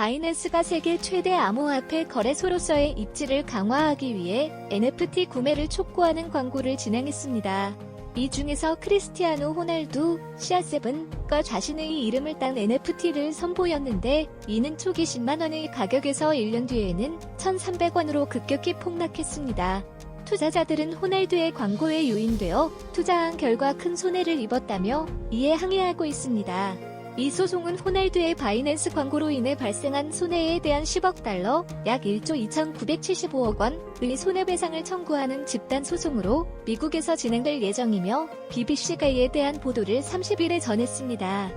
바이낸스가 세계 최대 암호화폐 거래소로서의 입지를 강화하기 위해 NFT 구매를 촉구하는 광고를 진행했습니다. 이 중에서 크리스티아노 호날두, 시아7과 자신의 이름을 딴 NFT를 선보였는데 이는 초기 10만원의 가격에서 1년 뒤에는 1,300원으로 급격히 폭락했습니다. 투자자들은 호날두의 광고에 유인되어 투자한 결과 큰 손해를 입었다며 이에 항의하고 있습니다. 이 소송은 호날두의 바이낸스 광고로 인해 발생한 손해에 대한 10억 달러, 약 1조 2,975억 원의 손해배상을 청구하는 집단 소송으로 미국에서 진행될 예정이며 BBC가 이에 대한 보도를 30일에 전했습니다.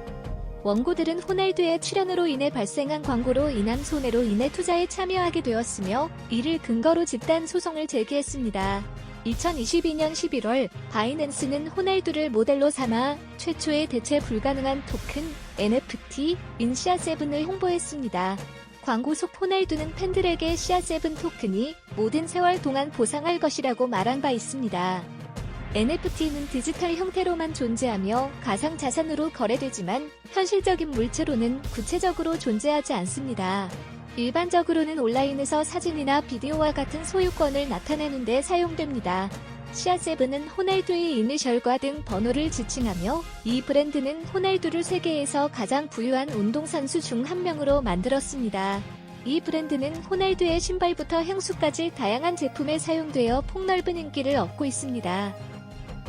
원고들은 호날두의 출연으로 인해 발생한 광고로 인한 손해로 인해 투자에 참여하게 되었으며 이를 근거로 집단 소송을 제기했습니다. 2022년 11월 바이낸스는 호날두를 모델로 삼아 최초의 대체 불가능한 토큰 NFT 인시아7을 홍보했습니다. 광고 속 호날두는 팬들에게 시아7 토큰이 모든 세월 동안 보상할 것이라고 말한 바 있습니다. NFT는 디지털 형태로만 존재하며 가상 자산으로 거래되지만 현실적인 물체로는 구체적으로 존재하지 않습니다. 일반적으로는 온라인에서 사진이나 비디오와 같은 소유권을 나타내는 데 사용됩니다. 시아7은 호날두의 이니셜과 등 번호를 지칭하며 이 브랜드는 호날두를 세계에서 가장 부유한 운동선수 중 한 명으로 만들었습니다. 이 브랜드는 호날두의 신발부터 향수까지 다양한 제품에 사용되어 폭넓은 인기를 얻고 있습니다.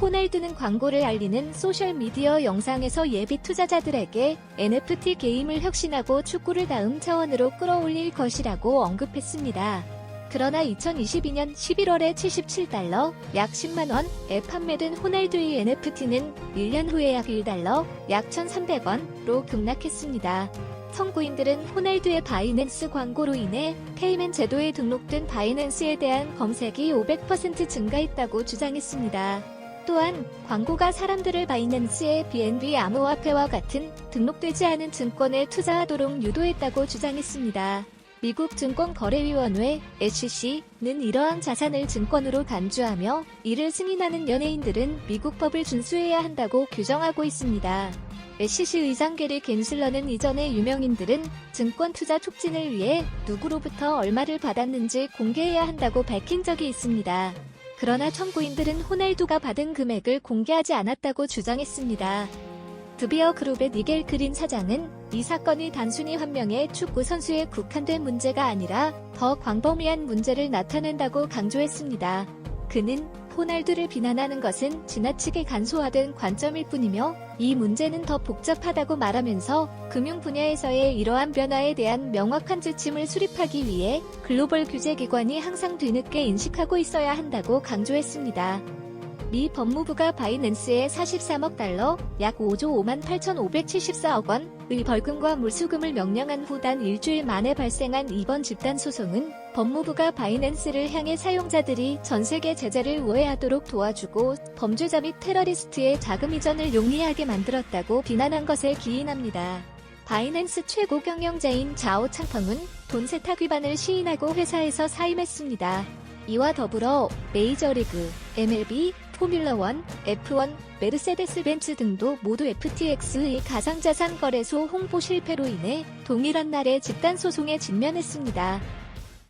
호날두는 광고를 알리는 소셜미디어 영상에서 예비 투자자들에게 NFT 게임을 혁신하고 축구를 다음 차원으로 끌어올릴 것이라고 언급했습니다. 그러나 2022년 11월에 77달러, 약 10만원 에 판매된 호날두의 NFT는 1년 후에 약 1달러, 약 1,300원로 급락했습니다. 선구인들은 호날두의 바이낸스 광고로 인해 페이맨 제도에 등록된 바이낸스에 대한 검색이 500% 증가했다고 주장했습니다. 또한 광고가 사람들을 바이낸스의 BNB 암호화폐와 같은 등록되지 않은 증권에 투자하도록 유도했다고 주장했습니다. 미국 증권거래위원회 SEC는 이러한 자산을 증권으로 간주하며 이를 승인하는 연예인들은 미국 법을 준수해야 한다고 규정하고 있습니다. SEC 의장 게리 겐슬러는 이전에 유명인들은 증권 투자 촉진을 위해 누구로부터 얼마를 받았는지 공개해야 한다고 밝힌 적이 있습니다. 그러나 청구인들은 호날두가 받은 금액을 공개하지 않았다고 주장했습니다. 드비어 그룹의 니겔 그린 사장은 이 사건이 단순히 한 명의 축구 선수에 국한된 문제가 아니라 더 광범위한 문제를 나타낸다고 강조했습니다. 그는 호날두를 비난하는 것은 지나치게 간소화된 관점일 뿐이며 이 문제는 더 복잡하다고 말하면서 금융 분야에서의 이러한 변화에 대한 명확한 지침을 수립하기 위해 글로벌 규제기관이 항상 뒤늦게 인식하고 있어야 한다고 강조했습니다. 미 법무부가 바이낸스에 43억 달러, 약 5조 5만 8,574억 원의 벌금과 물수금을 명령한 후 단 일주일 만에 발생한 이번 집단 소송은 법무부가 바이낸스를 향해 사용자들이 전 세계 제재를 우회하도록 도와주고 범죄자 및 테러리스트의 자금 이전을 용이하게 만들었다고 비난한 것에 기인합니다. 바이낸스 최고 경영자인 자오 창펑은 돈 세탁 위반을 시인하고 회사에서 사임했습니다. 이와 더불어 메이저리그, MLB, 포뮬러1, F1, 메르세데스 벤츠 등도 모두 FTX의 가상자산 거래소 홍보 실패로 인해 동일한 날에 집단 소송에 직면했습니다.